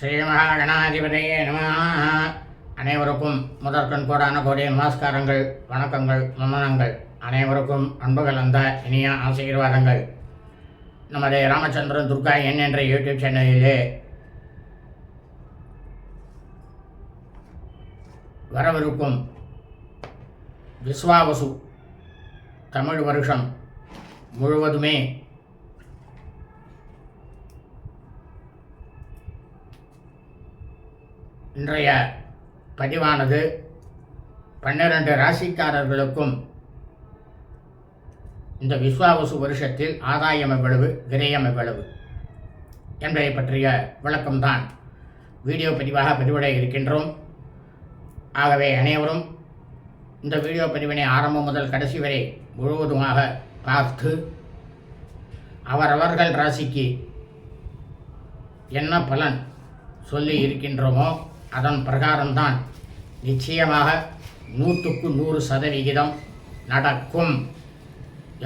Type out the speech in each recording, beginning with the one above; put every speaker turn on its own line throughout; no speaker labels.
ஸ்ரீமகாகணாதிபதியே நம. அனைவருக்கும் முதற்கண் கோடான கோடி நமஸ்காரங்கள் வணக்கங்கள் நமனங்கள் அனைவருக்கும் அன்பு கலந்த இனிய ஆசீர்வாதங்கள். நமது ராமச்சந்திரன் துர்கா என் என்ற யூடியூப் சேனலிலே வரவிருக்கும் விஸ்வாவசு தமிழ் வருஷம் முழுவதுமே இன்றைய பதிவானது பன்னிரண்டு ராசிக்காரர்களுக்கும் இந்த விஸ்வாவசு வருஷத்தில் ஆதாயம் எவ்வளவு விரயம் எவ்வளவு என்பதை பற்றிய விளக்கம்தான் வீடியோ பதிவாக பதிவிட இருக்கின்றோம். ஆகவே அனைவரும் இந்த வீடியோ பதிவினை ஆரம்பம் முதல் கடைசி வரை முழுவதுமாக பார்த்து அவரவர்கள் ராசிக்கு என்ன பலன் சொல்லி இருக்கின்றோமோ அதன் பிரகாரம்தான் நிச்சயமாக நூற்றுக்கு நூறு சதவிகிதம் நடக்கும்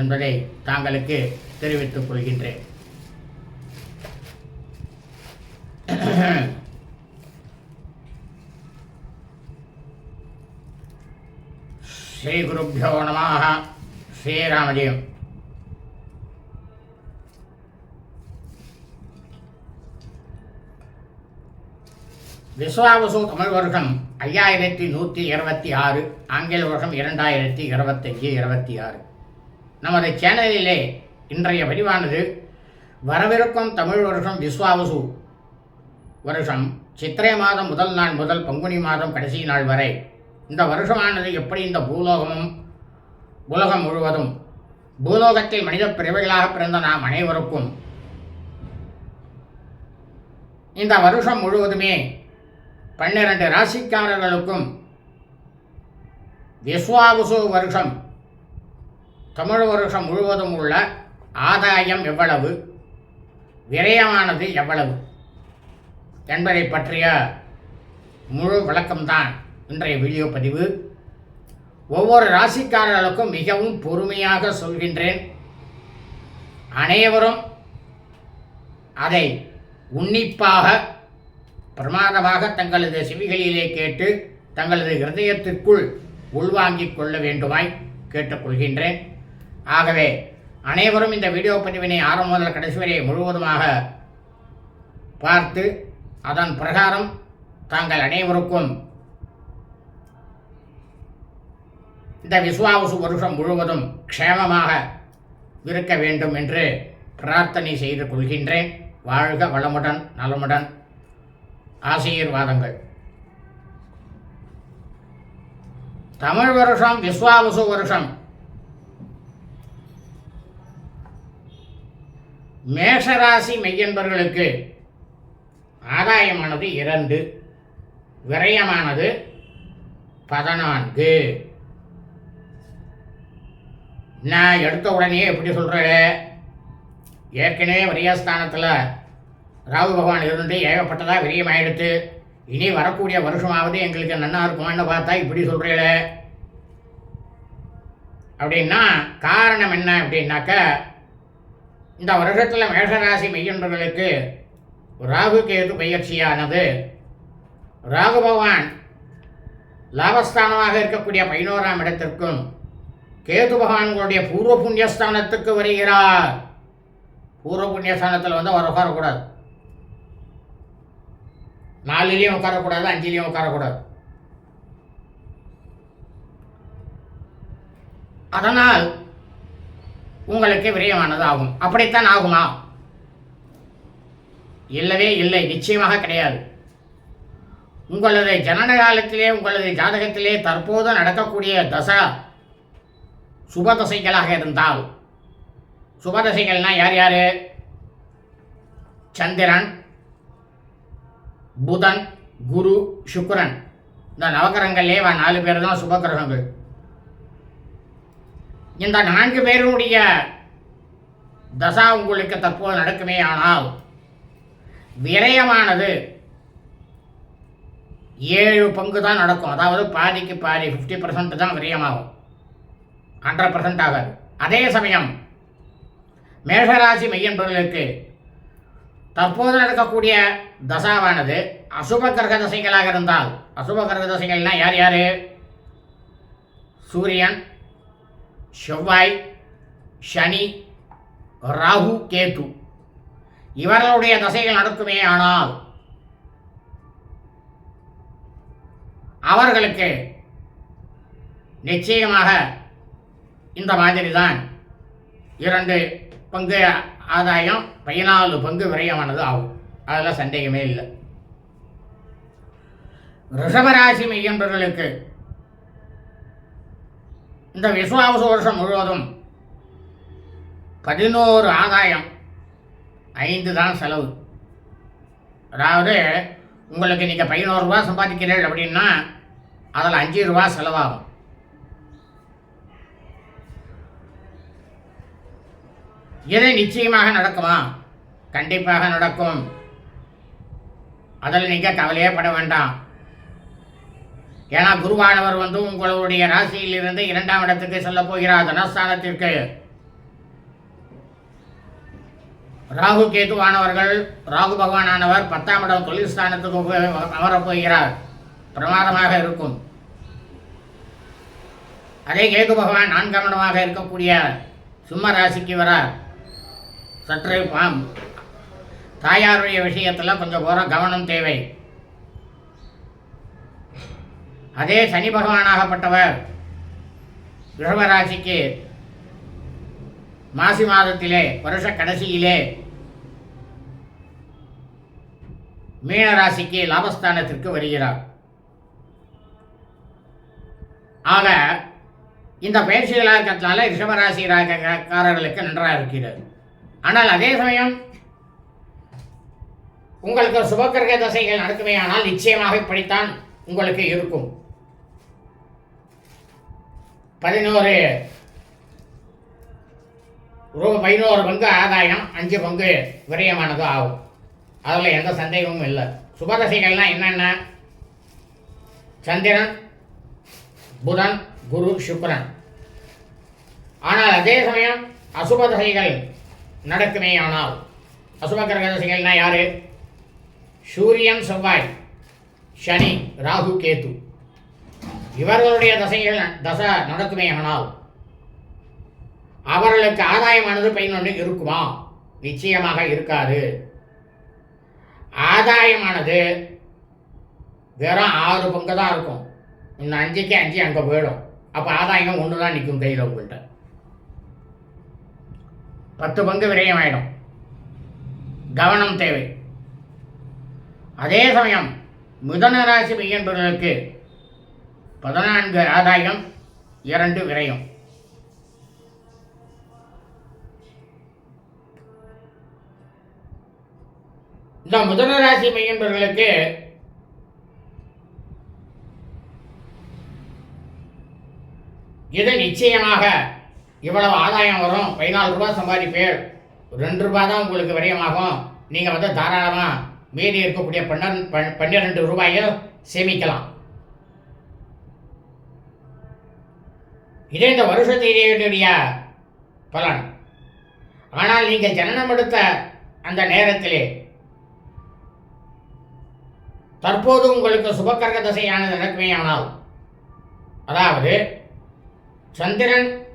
என்பதை தாங்களுக்கு தெரிவித்துக் கொள்கின்றேன். ஸ்ரீ குருப்பியோ நமாக ஸ்ரீராமஜெயம். விஸ்வாவசு தமிழ் வருஷம் ஐயாயிரத்தி நூற்றி இருபத்தி ஆறு ஆங்கில வருஷம் இரண்டாயிரத்தி இருபத்தஞ்சி இருபத்தி ஆறு. நமது சேனலிலே இன்றைய பதிவானது வரவிருக்கும் தமிழ் வருஷம் விஸ்வாவசு வருஷம் சித்திரை மாதம் முதல் நாள் முதல் பங்குனி மாதம் கடைசி நாள் வரை. இந்த வருஷமானது எப்படி இந்த பூலோகமும் உலகம் முழுவதும் பூலோகத்தில் மனித பிரிவுகளாக பிறந்த நாம் அனைவருக்கும் இந்த வருஷம் முழுவதுமே பன்னிரண்டு ராசிக்காரர்களுக்கும் விஸ்வாவுசு வருஷம் தமிழ் வருஷம் முழுவதும் உள்ள ஆதாயம் எவ்வளவு? விரயமானது எவ்வளவு? என்பதை பற்றிய முழு விளக்கம்தான் இன்றைய வீடியோ பதிவு. ஒவ்வொரு ராசிக்காரர்களுக்கும் மிகவும் பொறுமையாக சொல்கின்றேன். அனைவரும் அதை உன்னிப்பாக பிரமாதமாக தங்களது செவிகளிலே கேட்டு தங்களது ஹிருதயத்திற்குள் உள்வாங்கிக் கொள்ள வேண்டுமாய் கேட்டுக்கொள்கின்றேன். ஆகவே அனைவரும் இந்த வீடியோ பதிவினை ஆரம்ப முதல் கடைசி வரை முழுவதுமாக பார்த்து அதன் பிரகாரம் தாங்கள் அனைவருக்கும் இந்த விஸ்வாவசு வருஷம் முழுவதும் க்ஷேமமாக இருக்க வேண்டும் என்று பிரார்த்தனை செய்து கொள்கின்றேன். வாழ்க வளமுடன் நலமுடன். ஆசீர்வாதங்கள். தமிழ் வருஷம் விஸ்வாவசு வருஷம். மேஷராசி மெய்யன்பர்களுக்கு ஆதாயமானது இரண்டு விரயமானது பதினான்கு. நான் எடுத்த உடனே எப்படி சொல்கிறேன் ஏற்கனவே விரயஸ்தானத்தில் ராகு பகவான் இருந்து ஏகப்பட்டதாக விரியமாயிடுத்து. இனி வரக்கூடிய வருஷமாவது எங்களுக்கு நன்னா இருக்குமான்னு பார்த்தா இப்படி சொல்கிறீங்களே அப்படின்னா காரணம் என்ன அப்படின்னாக்க இந்த வருஷத்தில் மேஷராசி மெய்யன்பர்களுக்கு ராகு கேது பயிற்சியானது. ராகு பகவான் லாபஸ்தானமாக இருக்கக்கூடிய பதினோராம் இடத்திற்கும் கேது பகவான்களுடைய பூர்வ புண்ணியஸ்தானத்துக்கு வருகிறார். பூர்வ புண்ணியஸ்தானத்தில் வந்து அவர் உட்காரக்கூடாது. நாலுலேயும் உட்காரக்கூடாது அஞ்சுலேயும் உட்காரக்கூடாது. அதனால் உங்களுக்கு விரயமானது ஆகும் அப்படித்தான் ஆகுமா? இல்லவே இல்லை நிச்சயமாக கிடையாது. உங்களது ஜனன காலத்திலே உங்களது ஜாதகத்திலே தற்போது நடக்கக்கூடிய தசா சுபதசைகளாக இருந்தால் சுபதசைகள்னால் யார் யார்? சந்திரன் புதன் குரு சுக்கரன். இந்த நவகிரகங்களே நாலு பேர் தான் சுபகிரகங்கள் இந்த நான்கு பேருடைய தசா உங்களுக்கு தற்போது நடக்குமே ஆனால் விரயமானது ஏழு பங்கு தான் நடக்கும். அதாவது பாதிக்கு பாதி ஃபிஃப்டி பர்சன்ட் தான் விரயமாகும். ஹண்ட்ரட் பர்சன்ட் ஆகாது. அதே சமயம் மேஷராசி மையன்பர்களுக்கு தற்போது நடக்கக்கூடிய தசாவானது அசுப கிரக தசைகளாக இருந்தால் அசுப கிரக தசைகள்னா யார் யார்? சூரியன் செவ்வாய் சனி ராகு கேது. இவர்களுடைய தசைகள் நடக்குமே ஆனால் அவர்களுக்கு நிச்சயமாக இந்த மாதிரி தான் இரண்டு பங்கு ஆதாயம் பதினாலு பங்கு விரயமானது ஆகும். அதில் சந்தேகமே இல்லை. ரிஷபராசி மையன்பர்களுக்கு இந்த விஸ்வாவச வருஷம் முழுவதும் பதினோரு ஆதாயம் ஐந்து தான் செலவு. அதாவது உங்களுக்கு நீங்கள் பதினோரு ரூபா சம்பாதிக்கிறீர்கள் அப்படின்னா அதில் அஞ்சு ரூபா செலவாகும். இது நிச்சயமாக நடக்குமா? கண்டிப்பாக நடக்கும். அதில் நீங்கள் கவலையே பட வேண்டாம். ஏன்னா குருவானவர் வந்து உங்களுடைய ராசியிலிருந்து இரண்டாம் இடத்துக்கு செல்ல போகிறார் தனஸ்தானத்திற்கு. ராகு கேதுவானவர்கள் ராகு பகவானவர் பத்தாம் இடம் தொழில் ஸ்தானத்துக்கு அமரப் போகிறார். பிரமாதமாக இருக்கும். அதே கேது பகவான் நான்காம் இடமாக இருக்கக்கூடிய சிம்ம ராசிக்கு வரார். சற்று பாம் தாயாருடைய விஷயத்தில் கொஞ்சம் கோரம் கவனம் தேவை. அதே சனி பகவானாகப்பட்டவர் ரிஷபராசிக்கு மாசி மாதத்திலே வருஷ கடைசியிலே மீன ராசிக்கு லாபஸ்தானத்திற்கு வருகிறார். ஆக இந்த பயிற்சிகளாக இருக்கிறதுனால ரிஷபராசி ராசிக்காரர்களுக்கு நன்றாக இருக்கிறது. ஆனால் அதே சமயம் உங்களுக்கு சுபக்கிரக தசைகள் நடக்குமே நிச்சயமாக இப்படித்தான் உங்களுக்கு இருக்கும். பதினோரு. ரூ பதினோரு பங்கு ஆதாயம் அஞ்சு பங்கு விரயமானது ஆகும். அதில் எந்த சந்தேகமும் இல்லை. சுபதசைகள்லாம் என்னென்ன? சந்திரன் புதன் குரு சுக்ரன் ஆனால் அதே சமயம் அசுப தசைகள் நடக்குமே ஆனால். அசுப கிரக தசைகள்னா யாரு? சூரியன் செவ்வாய் சனி ராகு கேது. இவர்களுடைய தசைகள் தசை நடக்குமே ஆனால் அவர்களுக்கு ஆதாயமானது பதினொன்று இருக்குமா? நிச்சயமாக இருக்காது. ஆதாயமானது வெறும் ஆறு பங்கு தான் இருக்கும். இந்த அஞ்சுக்கு அஞ்சு அங்கே போயிடும். அப்போ ஆதாயம் ஒன்று தான் நிற்கும் கையில் உங்கள்கிட்ட பத்து பங்கு விரயமாயிடும். கவனம் தேவை. அதே சமயம் மிதன ராசி மையன்பர்களுக்கு பதினான்கு ஆதாயம் இரண்டு விரயம். இந்த முதன ராசி மையன்பர்களுக்கு இது நிச்சயமாக இவ்வளவு ஆதாயம் வரும்? பதினாலு ரூபாய் சம்பாதிப்பேர் ரெண்டு ரூபாய் தான் உங்களுக்கு விரயமாகும். நீங்கள் வந்து தாராளமாக மீதி இருக்கக்கூடிய பன்னெண்டு பன்- பன்னிரெண்டு ரூபாயை சேமிக்கலாம். இதே இந்த வருஷத்தினுடைய பலன். ஆனால் நீங்கள் ஜனனம் எடுத்த அந்த நேரத்திலே தற்போது உங்களுக்கு சுபக்கரக தசையானது நடக்குமேயானால் அதாவது சந்திரன்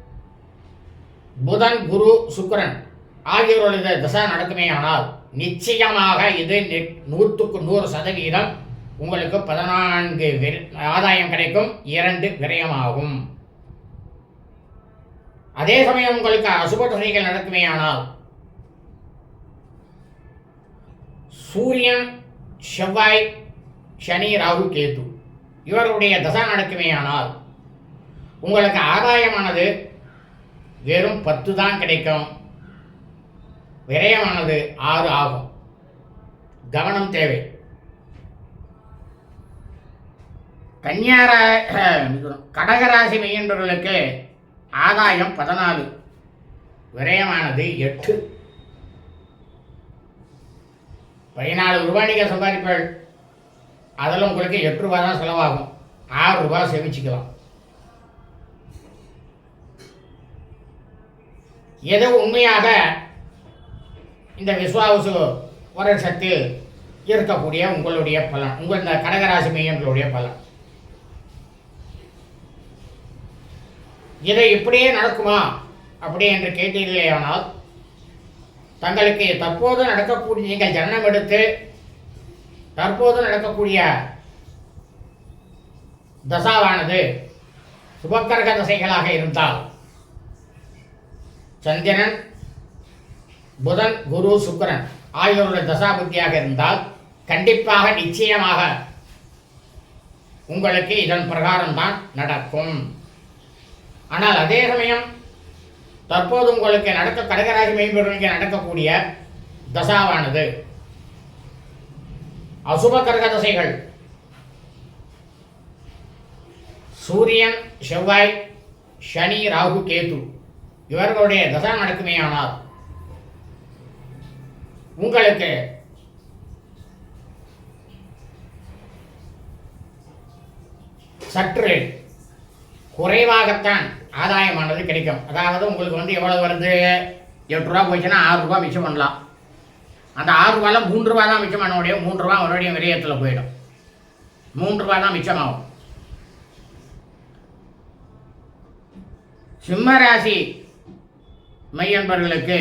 புதன் குரு சுக்கிரன் ஆகியோருடைய தசை நடக்குமேயானால் நிச்சயமாக இது நூற்றுக்கு நூறு சதவீதம் உங்களுக்கு பதினான்கு விர- ஆதாயம் கிடைக்கும். இரண்டு விரயமாகும். அதே சமயம் உங்களுக்கு அசுப தசைகள் நடக்குமேயானால் சூரியன் செவ்வாய் சனி ராகு கேது இவருடைய தசா நடக்குமேயானால் உங்களுக்கு ஆதாயமானது வெறும் பத்து தான் கிடைக்கும். விரயமானது ஆறு ஆகும். கவனம் தேவை. கன்னியாரா கடகராசி மெய்யன்பர்களுக்கு ஆதாயம் பதினாலு. விரயமானது எட்டு. பதினாலு ரூபாய் நீங்கள் சம்பாதிப்பீர்கள். அதில் உங்களுக்கு எட்டு ரூபா தான் செலவாகும். ஆறு ரூபா சேமிச்சுக்கலாம். எது உண்மையாக இந்த விஸ்வாவுசு வருஷத்தில் இருக்கக்கூடிய உங்களுடைய பலன். உங்கள் இந்த கடகராசி மையங்களுடைய பலன். இதை இப்படியே நடக்குமா? அப்படி என்று கேட்டீர்களேயானால் தங்களுக்கு தற்போது நடக்கக்கூடிய நீங்கள் ஜனனம் எடுத்து தற்போது நடக்கக்கூடிய தசாவானது சுபக்கரக தசைகளாக இருந்தால் சந்திரன் புதன் குரு சுக்கரன் ஆகியோருடைய தசாபுத்தியாக இருந்தால் கண்டிப்பாக நிச்சயமாக உங்களுக்கு இதன் பிரகாரம் தான் நடக்கும். ஆனால் அதே சமயம் தற்போது உங்களுக்கு நடக்க கடகராசி மேம்பெருமைக்கு நடக்கக்கூடிய தசாவானது. அசுப கரக தசைகள். சூரியன் செவ்வாய் சனி ராகு கேது இவர்களுடைய தசா நடக்குமேயானால் உங்களுக்கு சற்று குறைவாகத்தான் ஆதாயமானது கிடைக்கும். அதாவது உங்களுக்கு வந்து எவ்வளவு வருது? எட்டு ரூபா போச்சுன்னா ஆறு ரூபா மிச்சம் பண்ணலாம். அந்த ஆறு ரூபால மூன்று ரூபா தான் மிச்சம் பண்ண முடியும். மூன்று ரூபா மறுபடியும் விரயத்தில் போயிடும். மூன்று ரூபா தான் மிச்சமாகும். சிம்ம ராசி மையன்பர்களுக்கு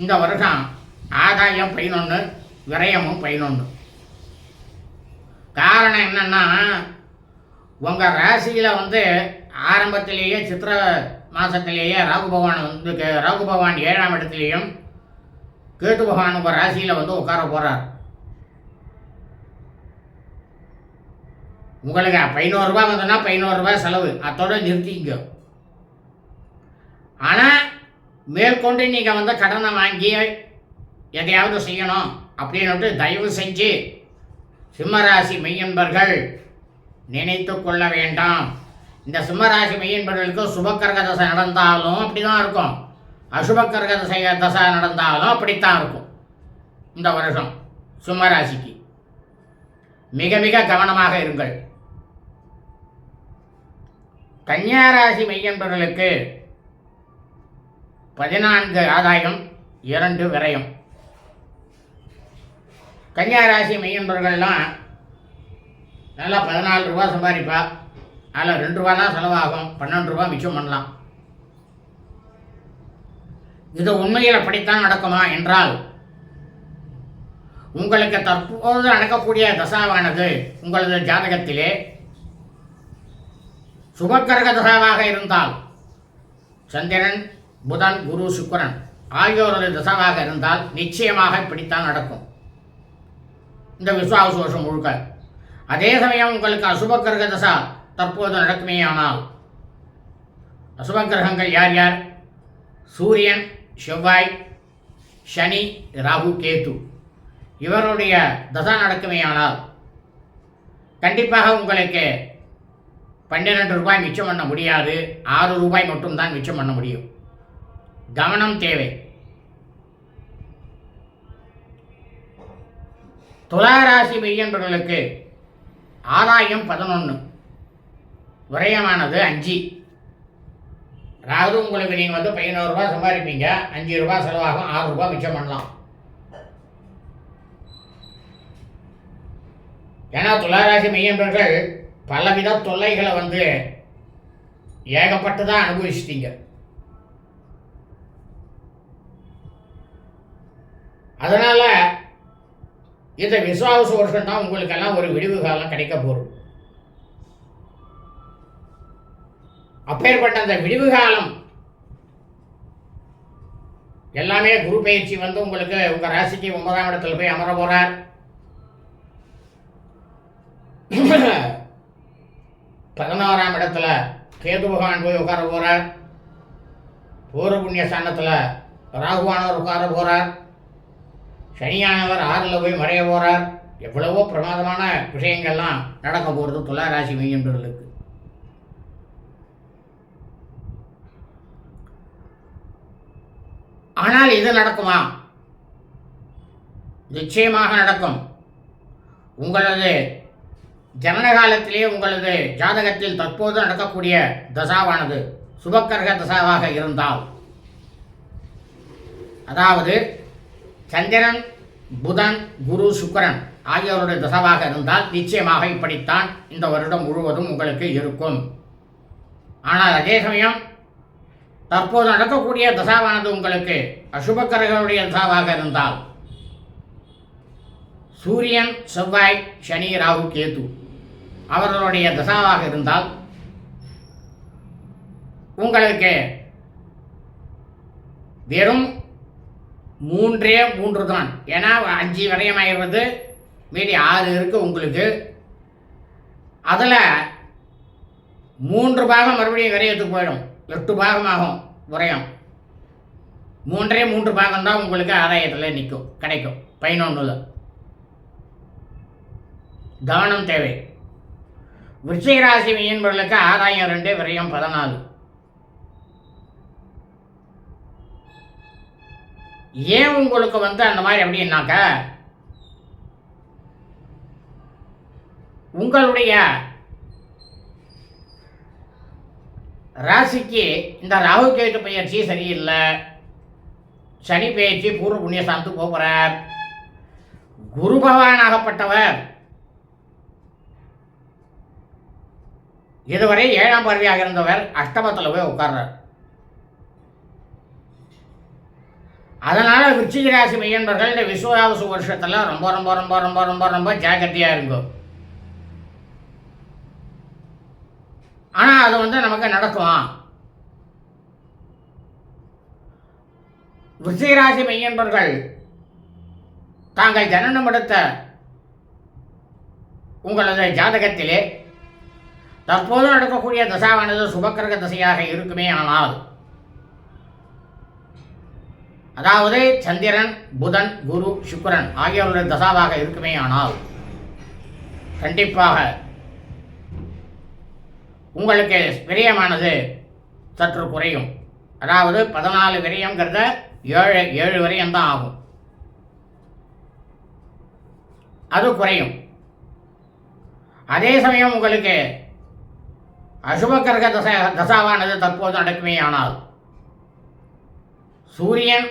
இந்த வருஷம் ஆதாயம் பதினொன்று விரயமும் பதினொன்று காரணம் என்னன்னா உங்கள் ராசியில் வந்து ஆரம்பத்திலேயே சித்திர மாதத்திலேயே ராகு பகவான் வந்து கே- ராகு பகவான் ஏழாம் இடத்துலையும் கேட்டு பகவான் உங்கள் ராசியில் வந்து உட்கார போகிறார் உங்களுக்கு பதினோருபா வந்ததுன்னா பதினோருபா செலவு. அதோட நிறுத்திங்க ஆனால் மேற்கொண்டு நீங்கள் வந்து கடனை வாங்கி எதையாவது செய்யணும் அப்படின்னுட்டு தயவு செஞ்சு சிம்மராசி மெய்யன்பர்கள் நினைத்து கொள்ள வேண்டாம். இந்த சிம்மராசி மெய்யன்பர்களுக்கு சுபக்கரக தசை நடந்தாலும் அப்படிதான் இருக்கும். அசுபக்கரக தசை தசை நடந்தாலும் அப்படித்தான் இருக்கும். இந்த வருஷம் சிம்மராசிக்கு. மிக மிக கவனமாக இருங்கள். கன்னியாராசி மெய்யன்பர்களுக்கு பதினான்கு ஆதாயம் இரண்டு விரயம். கன்னியாராசி மெய்யன்பர்கள்லாம் நல்லா பதினாலு ரூபா சம்பாதிப்பா. அதில் ரெண்டு ரூபா தான் செலவாகும். பன்னெண்டு ரூபா மிச்சம் பண்ணலாம். இது உண்மையில் அப்படித்தான் நடக்குமா என்றால் உங்களுக்கு தற்போது நடக்கக்கூடிய தசாவானது உங்களது ஜாதகத்திலே சுபக்கரக தசாவாக இருந்தால் சந்திரன் புதன் குரு சுக்கரன் ஆகியோரது தசாவாக இருந்தால் நிச்சயமாக இப்படித்தான் நடக்கும். இந்த விசுவாச வருஷம் முழுக்க அதே சமயம் உங்களுக்கு அசுப கிரக தசா தற்போது நடக்குமே ஆனால் அசுப கிரகங்கள் யார் யார் சூரியன் செவ்வாய் சனி ராகு கேது இவருடைய தசா நடக்குமே ஆனால் கண்டிப்பாக உங்களுக்கு பன்னிரெண்டு ரூபாய் மிச்சம் பண்ண முடியாது ஆறு ரூபாய் மட்டும்தான் மிச்சம் பண்ண முடியும் கவனம் தேவை துளாராசி மெய்யன்பர்களுக்கு ஆதாயம் பதினொன்று விரயமானது அஞ்சு. ராகு உங்களுக்கு நீங்கள் வந்து பதினோரு ரூபாய் சம்பாதிப்பீங்க. அஞ்சு ரூபாய் செலவாகும். ஆறு ரூபாய் மிச்சம் பண்ணலாம். ஏன்னா துளாராசி மெய்யன்பர்கள் பலவித தொல்லைகளை வந்து ஏகப்பட்டு தான் அனுபவிச்சிட்டீங்க. அதனால இந்த விசுவாச வருஷம் தான் உங்களுக்கெல்லாம் ஒரு விடிவு காலம் கிடைக்க போகுது. அப்பேற்பட்ட அந்த விடிவு காலம் எல்லாமே குரு பயிற்சி வந்து உங்களுக்கு உங்க ராசிக்கு ஒன்பதாம் இடத்துல போய் அமர போறார். பதினோராம் இடத்துல கேது பகவான் போய் உட்கார போறார். பூர்வ புண்ணிய ஸ்தானத்தில் ராகுவானவர் உட்கார போறார். சனியானவர் ஆறில் போய் மறைய போகிறார் எவ்வளவோ பிரமாதமான விஷயங்கள்லாம் நடக்க போகிறது துளாராசி ராசி ஆனால் இது நடக்குமா? நிச்சயமாக நடக்கும். உங்களது ஜனன காலத்திலேயே உங்களது ஜாதகத்தில் தற்போது நடக்கக்கூடிய தசாவானது சுபக்கரக தசாவாக இருந்தால். அதாவது சந்திரன் புதன் குரு சுக்கரன் ஆகியோருடைய தசாவாக இருந்தால் நிச்சயமாக இப்படித்தான் இந்த வருடம் முழுவதும் உங்களுக்கு இருக்கும். ஆனால் அதே சமயம் தற்போது நடக்கக்கூடிய தசாவானது உங்களுக்கு அசுபக்கரர்களுடைய தசாவாக இருந்தால் சூரியன் செவ்வாய் சனி ராகு கேது அவர்களுடைய தசாவாக இருந்தால் உங்களுக்கு வெறும் மூன்றே மூன்று தான் ஏன்னா அஞ்சு விரயமாகிறது மீதி ஆறு இருக்கு உங்களுக்கு. அதில் மூன்று பாகம் மறுபடியும் விரயத்துக்கு போயிடும். எட்டு பாகமாகும் விரயம். மூன்றே மூன்று பாகம் தான் உங்களுக்கு ஆதாயத்தில் நிற்கும் கிடைக்கும். பதினொன்றில் கவனம் தேவை. விருச்சிக ராசி மீன்பர்களுக்கு ஆதாயம் ரெண்டு விரயம் பதினாலு. ஏன் உங்களுக்கு வந்து அந்த மாதிரி அப்படின்னாக்க? உங்களுடைய ராசிக்கு இந்த ராகு கேட்டு பயிற்சி சரியில்லை. சனி பயிற்சி பூர்வ புண்ணியஸ்தானத்துக்கு போகிறார் குரு பகவானாகப்பட்டவர் இதுவரை ஏழாம் பார்வையாக இருந்தவர் அஷ்டமத்தில் போய் உட்கார்றார். அதனால் விருச்சிக ராசி மையன்பர்கள் இந்த விஸ்வாவசு வருஷத்தில் ரொம்ப ரொம்ப ரொம்ப ரொம்ப ரொம்ப ரொம்ப ஜாக்கிரதையாக இருக்கும் ஆனால் அது வந்து நமக்கு நடக்கும்? விருச்சிக ராசி மையன்பர்கள் தாங்கள் ஜனனம் எடுத்த உங்களது ஜாதகத்திலே தற்போது நடக்கக்கூடிய தசாவானது சுபக்கிரக தசையாக இருக்குமே ஆனால் அதாவது சந்திரன் புதன் குரு சுக்கரன் ஆகியோருடைய தசாவாக இருக்குமே ஆனால் கண்டிப்பாக உங்களுக்கு விரயமானது சற்று குறையும். அதாவது பதினாலு விரயங்கிறத ஏழு ஏழு விரயம் தான் ஆகும். அது குறையும். அதே சமயம் உங்களுக்கு அசுபக்கரக தசை தசாவானது தற்போது நடக்குமே ஆனால் சூரியன்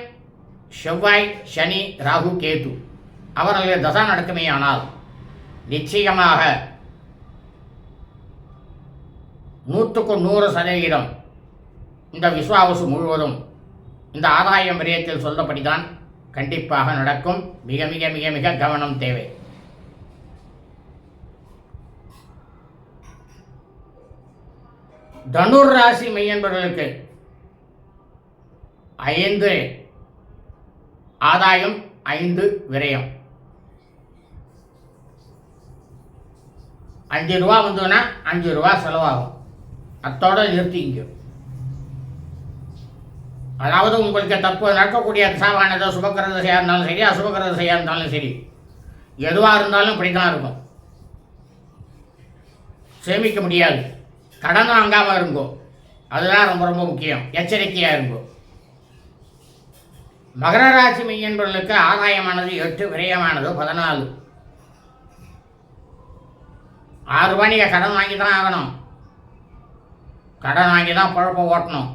செவ்வாய் சனி ராகு கேது. அவர்களுடைய தசா நடக்குமே ஆனால் நிச்சயமாக நூற்றுக்கு நூறு சதவீதம் இந்த விஸ்வாவசு முழுவதும் இந்த ஆதாயம் விரயத்தில் சொல்லப்படிதான் கண்டிப்பாக நடக்கும். மிக மிக மிக மிக கவனம் தேவை. தனுர் ராசி மையன்பர்களுக்கு ஐந்து ஆதாயம் ஐந்து விரயம். அஞ்சு ரூபா வந்ததுன்னா அஞ்சு ரூபா செலவாகும். அத்தோட நிறுத்திங்க அதாவது உங்களுக்கு தற்போது நடக்கக்கூடிய தசாவானதோ சுபக்கிர தசையாக இருந்தாலும் சரி அசுபக்கிர தசையாக இருந்தாலும் சரி எதுவாக இருந்தாலும் இப்படி தான் இருக்கும். சேமிக்க முடியாது. கடன் வாங்காமல் இருங்கோ அதுதான் ரொம்ப ரொம்ப முக்கியம். எச்சரிக்கையாக இருங்கோ மகர ராசி மையன்பர்களுக்கு ஆதாயமானது எட்டு விரயமானது பதினாலு. ஆறு ரூபாய் நீங்கள் கடன் வாங்கி தான் ஆகணும். கடன் வாங்கி தான் குழப்பம் ஓட்டணும்.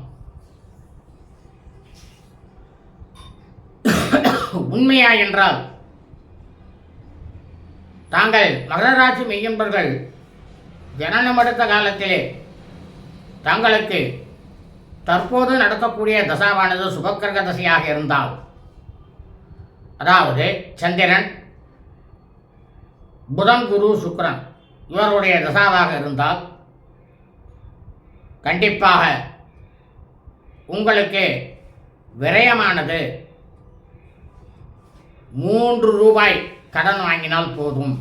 உண்மையா என்றால் தாங்கள் மகர ராசி மெய்யன்பர்கள் ஜனனம் எடுத்த காலத்திலே தங்களுக்கு தற்போது நடக்கக்கூடிய தசாவானது சுபக்கிரக தசையாக இருந்தால் அதாவது சந்திரன் புதன் குரு சுக்ரன் இவருடைய தசாவாக இருந்தால் கண்டிப்பாக உங்களுக்கு விரயமானது மூன்று ரூபாய் கடன் வாங்கினால் போதும்.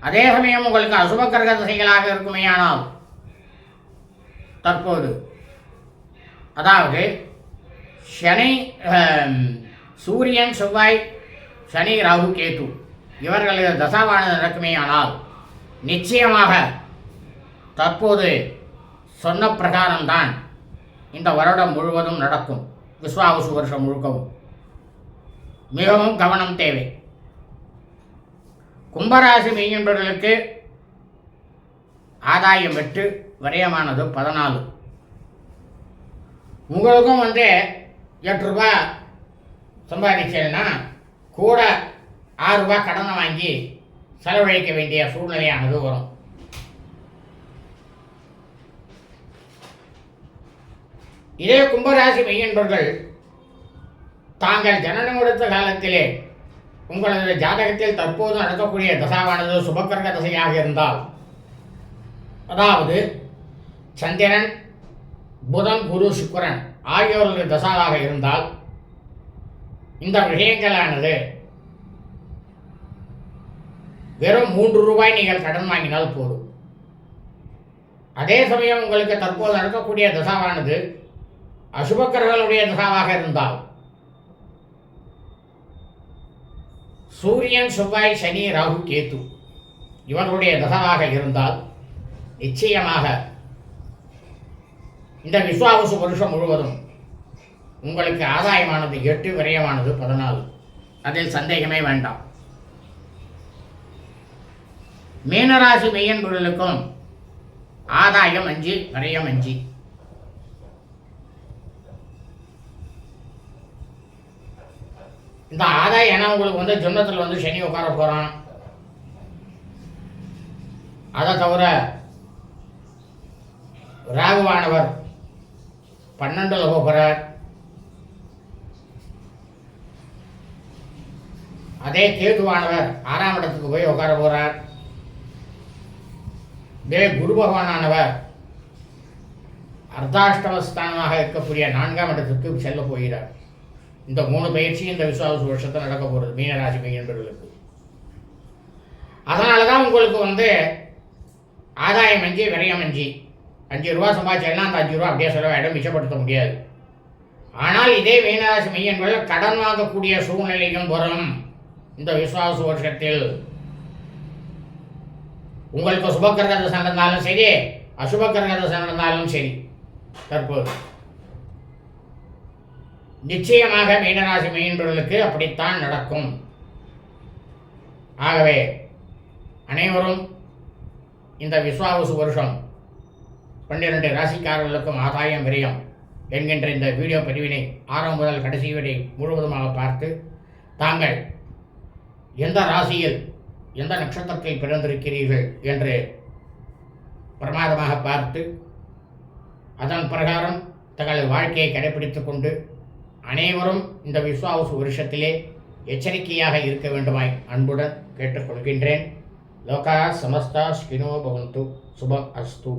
அதே சமயம் உங்களுக்கு அசுப கிரக திசைகளாக இருக்குமேயானால் தற்போது. அதாவது சனி சூரியன் செவ்வாய் சனி ராகு கேது. இவர்களது தசாவானது நடக்குமே ஆனால் நிச்சயமாக தற்போது சொன்ன பிரகாரம்தான் இந்த வருடம் முழுவதும் நடக்கும். விஸ்வாவசு வருஷம் முழுக்கவும். மிகவும் கவனம் தேவை. கும்பராசி மீன்பர்களுக்கு ஆதாயம் பெற்று விரயமானது பதினாலு. உங்களுக்கும் வந்து எட்டு ரூபாய் சம்பாதிச்சேன்னா கூட ஆறு ரூபாய் கடனை வாங்கி செலவழிக்க வேண்டிய சூழ்நிலையானது வரும். இதே கும்பராசி மெய்யன்பர்கள் தாங்கள் ஜனனம் கொடுத்த காலத்திலே உங்களது ஜாதகத்தில் தற்போது நடக்கக்கூடிய தசாவானது சுபக்கிரக தசையாக இருந்தால் அதாவது சந்திரன் புதன் குரு சுக்கரன் ஆகியோரது தசாவாக இருந்தால் இந்த விஷயங்களானது வெறும் மூன்று ரூபாய் நீங்கள் கடன் வாங்கினால் போதும். அதே சமயம் உங்களுக்கு தற்போது நடக்கக்கூடிய தசாவானது அசுபக்கர்களுடைய தசாவாக இருந்தால் சூரியன் செவ்வாய் சனி ராகு கேத்து இவர்களுடைய தசாவாக இருந்தால் நிச்சயமாக இந்த விஸ்வாவசு வருஷம் முழுவதும் உங்களுக்கு ஆதாயமானது எட்டு விரயமானது பதினாலு. அதில் சந்தேகமே வேண்டாம். மீனராசி மெய்யன்பர்களுக்கும் ஆதாயம் அஞ்சு விரயம் அஞ்சு. இந்த ஆதாயம் ஏன்னா உங்களுக்கு வந்து ஜென்மத்தில் வந்து சனி உட்கார போகிறான் அதை தவிர ராகுவானவர் பன்னெண்டில் போகிறார் அதே கேதுவானவர் ஆறாம் இடத்துக்கு போய் உட்கார போகிறார் இதே குரு பகவானானவர் அர்த்தாஷ்டமஸ்தானமாக இருக்கக்கூடிய நான்காம் இடத்துக்கு செல்ல போகிறார். இந்த மூணு பயிற்சி இந்த விசுவாச வருஷத்தில் நடக்க போகிறது மீனராசி மையன்பர்களுக்கு அதனால தான் உங்களுக்கு வந்து ஆதாயம் அஞ்சு விரயம் அஞ்சு அஞ்சு ரூபா சம்பாதிச்சேன்னா அந்த அஞ்சு ரூபா அப்படியே செலவாயிடும். மிச்சப்படுத்த முடியாது. ஆனால் இதே மீனராசி மையன்கள் கடன் வாங்கக்கூடிய சூழ்நிலையும் வரும். இந்த விசுவாச வருஷத்தில். உங்களுக்கு சுபக்கிரக தசை நடந்தாலும் சரி அசுபக்கிரக தசை நடந்தாலும் சரி தற்போது. நிச்சயமாக மீனராசி மீனர்களுக்கு அப்படித்தான் நடக்கும். ஆகவே அனைவரும் இந்த விஸ்வாவசு வருஷம் பன்னிரண்டு ராசிக்காரர்களுக்கும் ஆதாயம் விரயம் என்கின்ற இந்த வீடியோ பதிவினை ஆரம்பம் முதல் கடைசி வரை முழுவதுமாக பார்த்து தாங்கள் எந்த ராசியில் எந்த நட்சத்திரத்தில் பிறந்திருக்கிறீர்கள் என்று பிரமாதமாக பார்த்து அதன் பிரகாரம் தங்களது வாழ்க்கையை கடைபிடித்து கொண்டு அனைவரும் இந்த விஸ்வாவுஸ் வருஷத்திலே எச்சரிக்கையாக இருக்க வேண்டுமாய் அன்புடன் கேட்டுக்கொள்கின்றேன். லோகா சமஸ்தா ஸ்கினோ பவந்து. சுபம் அஸ்து.